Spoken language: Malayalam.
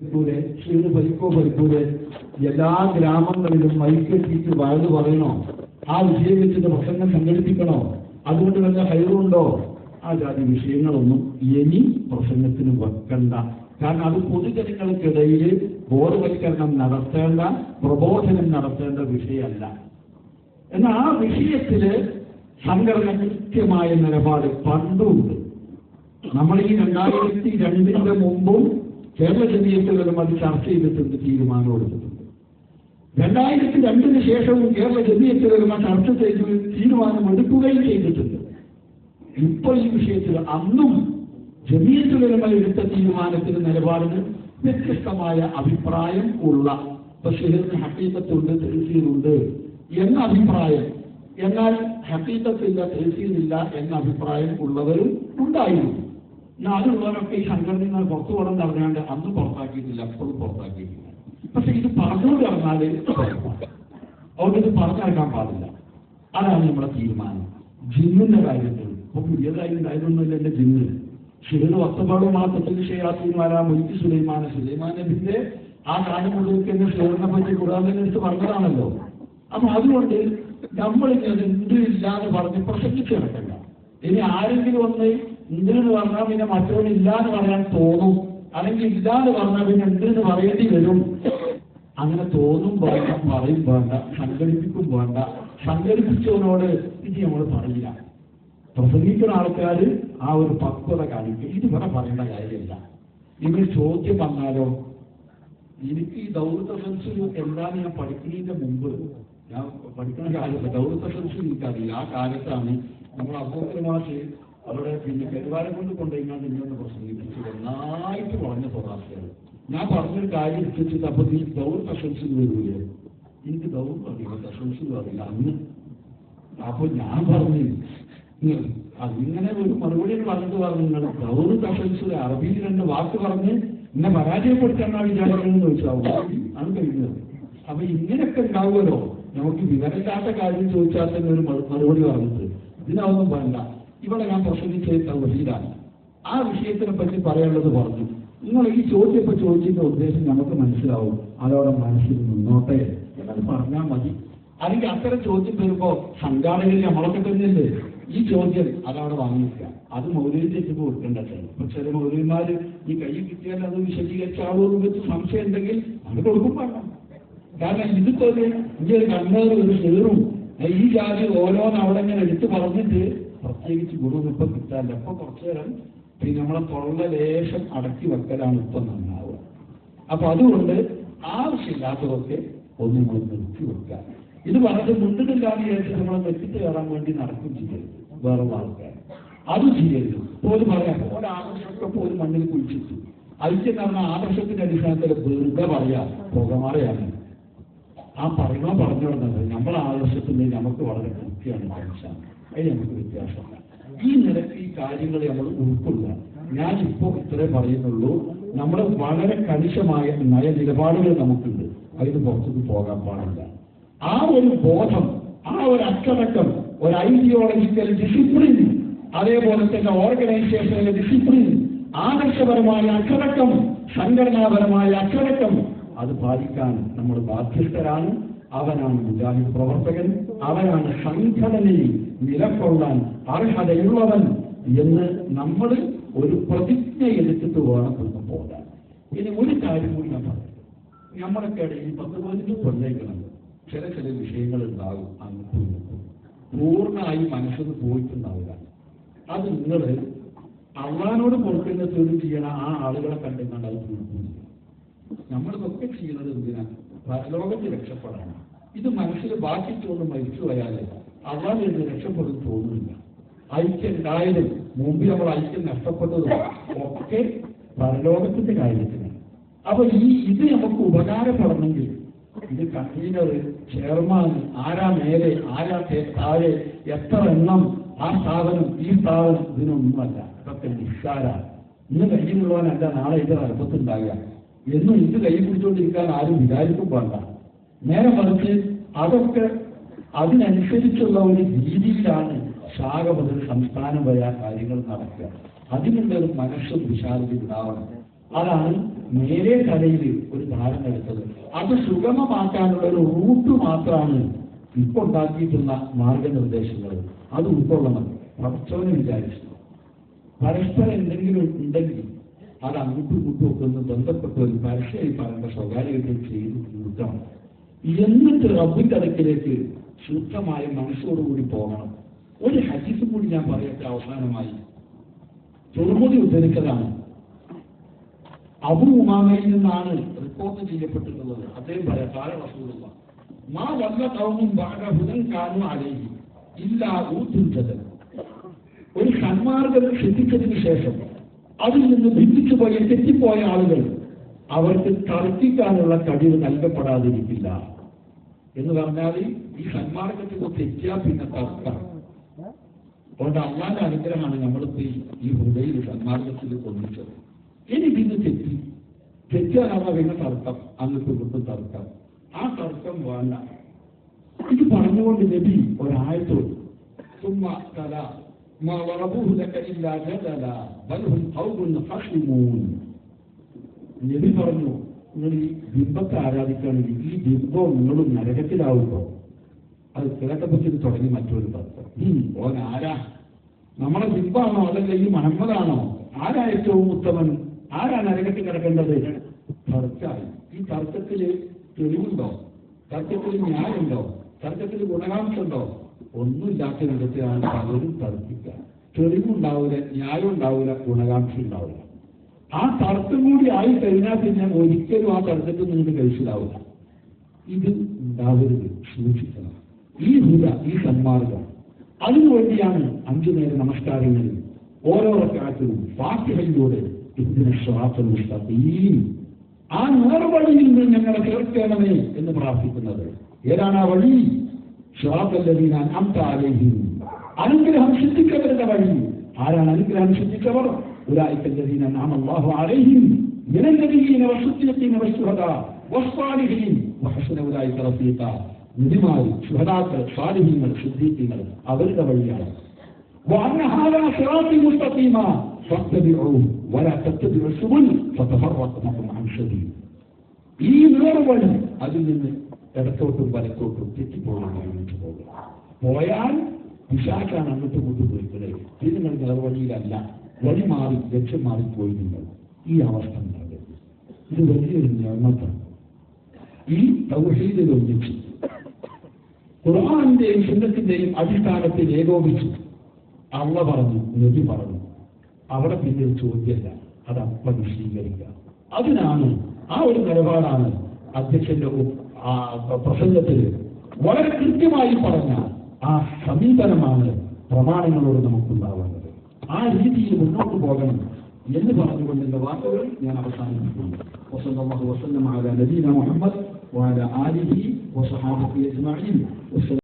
പരിക്കൂലെ ക്ഷീണ് പരിക്കോ പരിക്കൂലെ എല്ലാ ഗ്രാമങ്ങളിലും മൈക്കെത്തിയിട്ട് വയത് പറയണോ? ആ വിഷയം വെച്ചിട്ട് പ്രസംഗം സംഘടിപ്പിക്കണോ? അതുകൊണ്ട് വല്ല ഹൈറുണ്ടോ ആ ജാതി വിഷയങ്ങളൊന്നും ഇനി പ്രസംഗത്തിന് വെക്കണ്ട. കാരണം അത് പൊതുജനങ്ങൾക്കിടയിൽ ബോധവൽക്കരണം നടത്തേണ്ട പ്രബോധനം നടത്തേണ്ട വിഷയമല്ല. എന്നാൽ ആ വിഷയത്തിൽ സംഘടന കൃത്യമായ നിലപാട് പണ്ടുണ്ട്. നമ്മൾ ഈ രണ്ടായിരത്തി രണ്ടിന്റെ മുമ്പും കേരള ജനീയത്തിലും അത് ചർച്ച ചെയ്തിട്ടുണ്ട് തീരുമാനം എടുത്തിട്ടുണ്ട് രണ്ടായിരത്തി രണ്ടിന് ശേഷവും കേരള ആ ചർച്ച ചെയ്ത് തീരുമാനം എടുക്കുകയും ചെയ്തിട്ടുണ്ട്. ഇപ്പോൾ ഈ വിഷയത്തിൽ അന്നും ജമീയത്തുലമ എടുത്ത തീരുമാനത്തിന് നിലപാടിന് വ്യത്യസ്തമായ അഭിപ്രായം ഉള്ള ബഷീറിന് ഹക്കീത്തുണ്ട് തഹസീലുണ്ട് എന്ന അഭിപ്രായം. എന്നാൽ ഹക്കീക്കത്തില്ല തഹസീലില്ല എന്ന അഭിപ്രായം ഉള്ളവരും ഉണ്ടായിരുന്നു. എന്നാൽ അതുള്ളവരൊക്കെ ഈ സംഘടനയിൽ നിന്ന് പുറത്തു പോകണം പറഞ്ഞാണ്ട് അന്ന് പുറത്താക്കിയിട്ടില്ല അപ്പോഴും പുറത്താക്കിയിട്ടില്ല. പക്ഷെ ഇത് പറഞ്ഞുകൊണ്ട് പറഞ്ഞാൽ അതുകൊണ്ട് ഇത് പാടില്ല. അതാണ് നമ്മുടെ തീരുമാനം. ജിന്നിന്റെ കാര്യത്തിൽ ഇപ്പൊ പുതിയതായി ഉണ്ടായതൊന്നുമില്ല എന്റെ ജിന്ന്. ശിവന് വസ്തുപാട് മാത്രത്തിൽ ഷെയ്യാത്തീന്മാരാ മുൽക്കി സുലൈമാന. സുലൈമാൻ നബിന്റെ ആ കാലം മുഴുവൻ എന്നെ ഷെയറിനെ പറ്റി കൂടാതെ എടുത്ത് പറഞ്ഞതാണല്ലോ. അപ്പൊ അതുകൊണ്ട് നമ്മൾ എന്തും ഇല്ലാന്ന് പറഞ്ഞ് പ്രസംഗിച്ച് കിടക്കണ്ട ഇനി ആരെങ്കിലും ഒന്ന് ഉണ്ടെന്ന് പറഞ്ഞാൽ പിന്നെ മറ്റൊന്ന് ഇല്ല എന്ന് പറയാൻ തോന്നും. അല്ലെങ്കിൽ ഇല്ല എന്ന് പറഞ്ഞാൽ പിന്നെ ഉണ്ടെന്ന് പറയേണ്ടി വരും. അങ്ങനെ തോന്നും വേണ്ട പറയും വേണ്ട സംഘടിപ്പിക്കും വേണ്ട. സംഘടിപ്പിച്ചവനോട് ഇത് നമ്മൾ പറയില്ല. പ്രസംഗിക്കുന്ന ആൾക്കാർ ആ ഒരു പക്വത കാണിക്കും. ഇത് ഇവിടെ പറയേണ്ട കാര്യമില്ല. നിങ്ങൾ ചോദ്യം വന്നാലോ എനിക്ക് ഈ ദൗർത്ത സെൻസ് എന്താണ് ഞാൻ പഠിക്കുന്നതിന്റെ മുമ്പ്? ഞാൻ പഠിക്കുന്ന കാലത്ത് ദൗർത്ത സെൻസ് എനിക്കറിയില്ല. ആ കാലത്താണ് നമ്മൾ അബൂബക്കർ മാഷ് അവിടെ പിന്നെ പെരുവാരം കൊണ്ട് കൊണ്ടുപോയിങ്ങാണ്ട് ഇങ്ങനെ പ്രസംഗിപ്പിച്ചു നന്നായിട്ട് പറഞ്ഞ സ്വഭാവമാണ് ഞാൻ പറഞ്ഞൊരു കാര്യം എടുത്തിട്ട് അപ്പൊ നീ ദൗർ സെൻസ് വരൂലേ? എനിക്ക് ദൗർ അറിയില്ല സെൻസ് അറിയില്ല അന്ന് അപ്പൊ ഞാൻ പറഞ്ഞു അതിങ്ങനെ ഒരു മറുപടി പറഞ്ഞിട്ട് പറഞ്ഞു നിങ്ങൾ ദൗർ കഷൻസ് അറബിയിൽ രണ്ട് വാക്ക് പറഞ്ഞ് എന്നെ പരാജയപ്പെടുത്താനാ വിചാരിക്കണമെന്ന് ചോദിച്ചാവും അത് കഴിഞ്ഞത്. അപ്പൊ ഇങ്ങനെയൊക്കെ ഉണ്ടാവുമല്ലോ. നമുക്ക് വിവരമില്ലാത്ത കാര്യം ചോദിച്ചാൽ തന്നെ ഒരു മറു- മറുപടി പറഞ്ഞിട്ട്. ഇതിനൊന്നും വേണ്ട. ഇവിടെ ഞാൻ പ്രസംഗിച്ച തൗഹീദാണ് ആ വിഷയത്തിനെ പറ്റി പറയാനുള്ളത് പറഞ്ഞു. നിങ്ങൾ ഈ ചോദ്യം ഇപ്പൊ ചോദിച്ചതിന്റെ ഉദ്ദേശം നമുക്ക് മനസ്സിലാവും. അതോടെ മനസ്സിൽ മുന്നോട്ടെ എന്നത് പറഞ്ഞാൽ മതി. അല്ലെങ്കിൽ അത്തരം ചോദ്യം വരുമ്പോ സംഘാടകർ നമ്മളൊക്കെ തന്നെയല്ലേ? ഈ ചോദ്യം അതവിടെ വാങ്ങിക്കുക. അത് ചെന്ന് കൊടുക്കേണ്ടത് ഇപ്പൊ ചില മൗലവിമാര് ഈ കൈ കിട്ടിയാൽ അത് വിശദീകരിച്ചാവോ എന്ന് വെച്ച് സംശയം ഉണ്ടെങ്കിൽ അത് കൊടുക്കും വേണം. കാരണം ഇത് പോലെ ഈ ഒരു കണ്ണേർ ഒരു ചേറും ഈ ജാതി ഓരോന്ന് അവിടെ ഇങ്ങനെ എടുത്തു പറഞ്ഞിട്ട് പ്രത്യേകിച്ച് ഗുരു ഇപ്പൊ കിട്ടാല്ല അപ്പൊ കുറച്ചു നേരം പിന്നെ നമ്മളെ തൊള്ള ലേശം അടക്കി വെക്കലാണ് ഇപ്പൊ നന്നാവുക. അപ്പൊ അതുകൊണ്ട് ആവശ്യമില്ലാത്തതൊക്കെ ഒന്ന് നമ്മൾ നിർത്തി വെക്കുക. ഇത് പറഞ്ഞത് മുണ്ടിട്ടില്ലാന്ന് വിചാരിച്ചിട്ട് നമ്മളെ നെറ്റിട്ട് കയറാൻ വേണ്ടി നടക്കും ചെയ്യരുത്. വേറെ ആൾക്കാർ അത് ചെയ്യരുത്. പോലും പറയാം ആദർശമൊക്കെ പോലും മണ്ണിൽ കുഴിച്ചിട്ടു. അതിൽ തന്നെ ആദർശത്തിന്റെ അടിസ്ഥാനത്തിൽ വെറുതെ പറയാ പുകമാറയാണ് ആ പറഞ്ഞു പറഞ്ഞോടുന്നത് നമ്മളെ ആവശ്യത്തിന് നമുക്ക് വളരെ കൃത്യമാണ് മനസ്സിലാണ് അതിന് നമുക്ക് വ്യത്യാസമാണ് ഈ നിരക്ക് ഈ കാര്യങ്ങൾ നമ്മൾ ഉൾക്കൊള്ളുക. ഇപ്പോ ഇത്രേ പറയുന്നുള്ളൂ. നമ്മൾ വളരെ കണിശമായ നയനിലപാടുകൾ നമുക്കുണ്ട്. അതിന് പുറത്തേക്ക് പോകാൻ പാടില്ല. ആ ഒരു ബോധം ആ ഒരു അച്ചടക്കം ഒരു ഐഡിയോളജിക്കൽ ഡിസിപ്ലിൻ അതേപോലെ തന്നെ ഓർഗനൈസേഷനിലെ ഡിസിപ്ലിൻ ആദർശപരമായ അച്ചടക്കം സംഘടനാപരമായ അച്ചടക്കം അത് പാലിക്കാൻ നമ്മൾ ബാധ്യസ്ഥരാണ്. അവനാണ് മുജാഹിദ് പ്രവർത്തകൻ. അവനാണ് സംഘടനയിൽ നിലകൊള്ളാൻ അർഹതയുള്ളവൻ എന്ന് നമ്മൾ ഒരു പ്രതിജ്ഞ എടുത്തിട്ട് വേണം ഒന്ന് പോകാൻ. ഇനി ഒരു കാര്യം കൂടി ഞാൻ പറയാം. നമ്മളൊക്കെ ഇടയിൽ പത്ത് പതിനഞ്ച് പ്രത്യേകങ്ങൾ ചില ചില വിഷയങ്ങൾ ഉണ്ടാകും ഇങ്ങോട്ടും. പൂർണമായി മനസ്സിന് പോയിട്ടുണ്ടാവുക അത് നിങ്ങൾ അള്ളഹാനോട് കൊടുക്കുന്ന തൊഴിൽ ചെയ്യണ ആ ആളുകളെ കണ്ടിട്ടുണ്ടാവും നമ്മളിതൊക്കെ ചെയ്യുന്നത് എന്തിനാ? പരലോകത്ത് രക്ഷപ്പെടാനാണ് ഇത് മനസ്സിൽ ബാക്കിച്ചുകൊണ്ട് മരിച്ചു പോയാൽ അതാണ് എന്ന് രക്ഷപ്പെടും തോന്നുന്നില്ല. ഐക്യം മുമ്പ് നമ്മൾ ഐക്യം നഷ്ടപ്പെട്ടതും ഒക്കെ പരലോകത്തിന്റെ കാര്യത്തിന് അപ്പൊ ഈ ഇത് നമുക്ക് ഉപകാരപ്പെടണമെങ്കിൽ ഇത് കൺവീനർ ചെയർമാൻ ആരാ മേലെ ആരാ താഴെ എത്ര എണ്ണം ആ സ്ഥാപനം ഈ സ്ഥാപനം ഇതിനൊന്നുമല്ല. ഇതൊക്കെ നിസ്സാര ഇന്ന് കയ്യിലുള്ളവനല്ല നാളെ ഇത് അല്പത്തുണ്ടാകുക എന്നും ഇത് കൈ പിടിച്ചുകൊണ്ടിരിക്കാൻ ആരും വിചാരിക്കും വേണ്ട നേരെ മറിച്ച് അതൊക്കെ അതിനനുസരിച്ചുള്ള ഒരു രീതിയിലാണ് ശാഖ മുതൽ സംസ്ഥാനം വരെ കാര്യങ്ങൾ നടക്കുക. അതിനുള്ള ഒരു മനസ്സ് വിശാലത ഉണ്ടാവണം. അതാണ് നേരെ തലയിൽ ഒരു ധാരണ എടുത്തത്. അത് സുഗമമാക്കാനുള്ള ഒരു റൂട്ട് മാത്രമാണ് ഇപ്പൊ ഉണ്ടാക്കിയിട്ടുള്ള മാർഗനിർദ്ദേശങ്ങൾ. അത് ഉൾക്കൊള്ളണം. പ്രവർത്തനം വിചാരിച്ചു. പരസ്പരം എന്തെങ്കിലും ഉണ്ടെങ്കിൽ അത് അങ്ങോട്ടും ഇങ്ങോട്ടും ഒക്കെ ഒന്ന് ബന്ധപ്പെട്ട് ഒരു പരസ്യമായി പറയേണ്ട സ്വകാര്യതയും ചെയ്ത് തീർക്കണം എന്നിട്ട് റബ്ബിന്റെ അടുക്കിലേക്ക് ശുദ്ധമായ മനസ്സോടുകൂടി പോകണം. ഒരു ഹദീസ് കൂടി ഞാൻ പറയട്ടെ അവസാനമായി. തുറമുതി ഉദ്ധരിച്ചതാണ്. അബു ഉമാമയിൽ നിന്നാണ് റിപ്പോർട്ട് ചെയ്യപ്പെട്ടിട്ടുള്ളത്. അദ്ദേഹം പറയാം കാല റസൂലുള്ള മാ വന്ന കൗമും ബാഗഹുദൻ കാണു അലൈഹി ഇല്ലാ ഊത്തുഞ്ചത് ഒരു സന്മാർഗം ശ്രദ്ധിച്ചതിന് ശേഷം അതിൽ നിന്ന് ഭിന്നിച്ചു പോയ തെറ്റിപ്പോയ ആളുകൾ അവർക്ക് തർക്കിക്കാനുള്ള കഴിവ് നൽകപ്പെടാതിരിക്കില്ല. എന്ന് പറഞ്ഞാൽ ഈ സന്മാർഗത്തിൽ തെറ്റിയാ പിന്നെ തർക്കം. അതുകൊണ്ട് അള്ളാന്റെ അനുഗ്രഹമാണ് നമ്മളിപ്പോ ഈ ഹൃദയിൽ സന്മാർഗത്തിൽ കൊന്നിച്ചത് ഇനി പിന്നെ തെറ്റി. തെറ്റാനാണ് പിന്നെ തർക്കം? അന്ന് ഇങ്ങോട്ടും തർക്കം. ആ തർക്കം വേണ്ട. ഇത് പറഞ്ഞുകൊണ്ട് നബി ഒരായത്തോട് ചുമ്മാ തല ما ضربوه لك إلا جدلا بل هم قوم خصمون നബി പറഞ്ഞു നിങ്ങൾ ഈ ബിംബത്തെ ആരാധിക്കുകയാണെങ്കിൽ ഈ ബിംബം നിങ്ങൾ നരകത്തിലാവുമ്പോൾ അത് കേട്ടപ്പോൾ ഇത് തുടങ്ങി മറ്റൊരു തർക്കം ഉം, ഓൻ ആരാ നമ്മളെ ബിംബാണോ അതല്ല ഈ മുഹമ്മദാണോ ആരാ ഏറ്റവും ഉത്തമൻ ആരാ നരകത്തിൽ കിടക്കേണ്ടത് തർക്കമായി ഈ തർക്കത്തില് തെളിവുണ്ടോ തർക്കത്തിൽ ന്യായമുണ്ടോ തർക്കത്തിൽ ഗുണകാംക്ഷുണ്ടോ ഒന്നുമില്ലാത്ത വിധത്തിലാണ് പലരും തർപ്പിക്കുക തെളിവുണ്ടാവില്ല ന്യായം ഉണ്ടാവില്ല ഗുണകാംക്ഷ ഉണ്ടാവില്ല ആ തർക്കം കൂടി ആയി കഴിഞ്ഞാൽ പിന്നെ ഒരിക്കലും ആ തർക്കത്തിൽ നിന്ന് കഴിച്ചിലാവില്ല ഇത് ഉണ്ടാവരുത് സൂക്ഷിക്കണം. ഈ ഹുദ ഈ സന്മാർഗം അതിനുവേണ്ടിയാണ് അഞ്ചു നേരം നമസ്കാരങ്ങളിൽ ഓരോ കാറ്റിലും ഫാത്തിഹയിലൂടെ ഇതിനെ ശ്വാസമുഷ്ടീം ആ നേർവഴിയിൽ നിന്ന് ഞങ്ങളെ ചേർക്കണമേ എന്ന് പ്രാർത്ഥിക്കുന്നത്. ഏതാണ് ആ വഴി? ശ്വാസല്ലതീന അംതാലേഹിം അനുഗ്രഹം സിദ്ധിച്ചവരുടെ വഴി ആരാണ് അനുഗ്രഹം സിദ്ധിച്ചവർ أولئك الذين أنعم الله عليهم من النبيين والصديقين والشهداء والصالحين وحسن أولئك رفيقا നബിമാർ ശുഹദാക്കൾ സ്വാലിഹീങ്ങൾ സിദ്ദീഖീങ്ങൾ അവരുടെ വഴിയാണ് وأن هذا صراطي مستقيما فاتبعوه ولا تتبعوا السبل فتفرق بكم عن سبيل ഈ നേർവഴി അതിൽ നിന്ന് ഇടത്തോട്ടും വലത്തോട്ടും തെറ്റിപ്പോകാൻ അങ്ങോട്ട് പോകുക. പോയാൽ വിശാഖാണ് അങ്ങോട്ട് പോയിക്കളെ. ഇത് നിങ്ങൾ നേർവഴിയിലല്ല വഴി മാറി ലക്ഷ്യം മാറിപ്പോയി നിങ്ങൾ. ഈ അവസ്ഥ ഇത് വലിയൊരു ഞമ്മത്താണ്. ഈ തൗഹീദിൽ ഒന്നിച്ചു. ഖുർആാനിന്റെയും സുന്നത്തിന്റെയും അടിസ്ഥാനത്തിൽ ഏകോപിച്ചു അള്ള പറഞ്ഞു നബി പറഞ്ഞു. അവിടെ പിന്നെ ഒരു ചോദ്യമല്ല. അത് അപ്പം സ്വീകരിക്കുക അതിനാണ് ആ ഒരു നിലപാടാണ് അധ്യക്ഷന്റെ ആ പ്രസംഗത്തിൽ വളരെ കൃത്യമായി പറഞ്ഞ ആ സമീപനമാണ് പ്രമാണങ്ങളോട് നമുക്കുണ്ടാവേണ്ടത് ആ രീതിയിൽ മുന്നോട്ട് പോകണം എന്ന് പറഞ്ഞുകൊണ്ട് എന്റെ വാക്കുകൾ ഞാൻ അവസാനിപ്പിക്കുന്നു وصلى الله وسلم على نبينا محمد وعلى آله وصحابته أجمعين والسلام